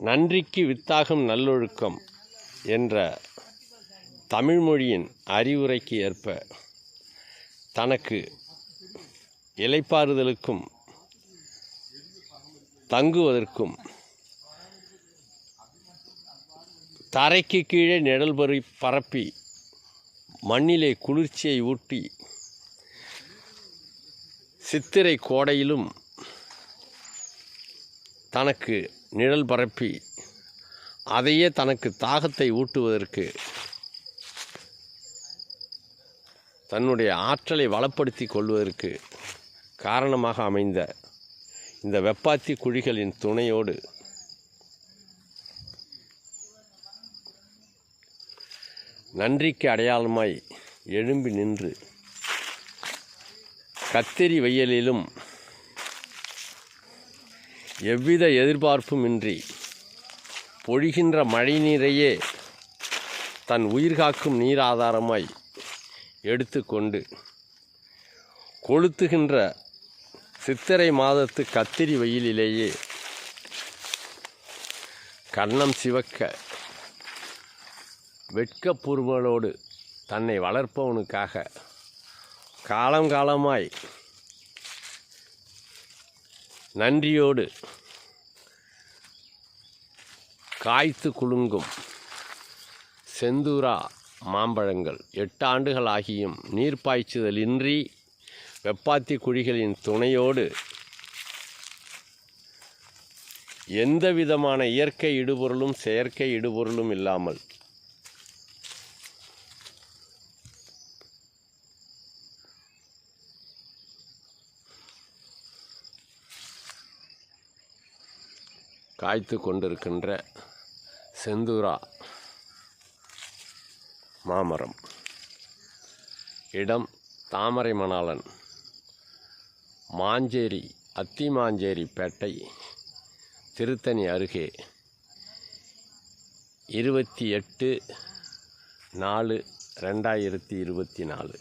நன்றிக்கு வித்தாகும் நல்லொழுக்கம் என்ற தமிழ்மொழியின் அறிவுரைக்கு ஏற்ப தனக்கு இலைப்பாறுதலுக்கும் தங்குவதற்கும் தரைக்கு கீழே நிழல் பறி பரப்பி மண்ணிலே குளிர்ச்சியை ஊட்டி சித்திரை கோடையிலும் தனக்கு நிழல் பரப்பி அதையே தனக்கு தாகத்தை ஊட்டுவதற்கு தன்னுடைய ஆற்றலை வளப்படுத்தி கொள்வதற்கு காரணமாக அமைந்த இந்த வெப்பாத்தி குழிகளின் துணையோடு நன்றிக்கு அடையாளமாய் எழும்பி நின்று கத்தரி வெயிலிலும் எவ்வித எதிர்பார்ப்புமின்றி பொழிகின்ற மழைநீரையே தன் உயிர் காக்கும் நீராதாரமாய் எடுத்துக்கொண்டு கொளுத்துகின்ற சித்திரை மாதத்து கத்திரி வெயிலிலேயே கன்னம் சிவக்க வெட்கப்பூர்வலோடு தன்னை வளர்ப்பவனுக்காக காலம் காலமாய் நன்றியோடு காய்த்து குலுங்கும் செந்தூரா மாம்பழங்கள் எட்டு ஆண்டுகள் ஆகியும் நீர்ப்பாய்ச்சுதலின்றி வெப்பாத்தி குழிகளின் துணையோடு எந்த விதமான இயற்கை இடுபொருளும் செயற்கை இடுபொருளும் இல்லாமல் காய்த்து கொண்டிருக்கின்ற செந்தூரா மாமரம். இடம் தாமரை மணாளன் மாஞ்சேரி அத்திமாஞ்சேரி பேட்டை திருத்தணி அருகே. இருபத்தி எட்டு நாலு ரெண்டாயிரத்தி இருபத்தி நாலு.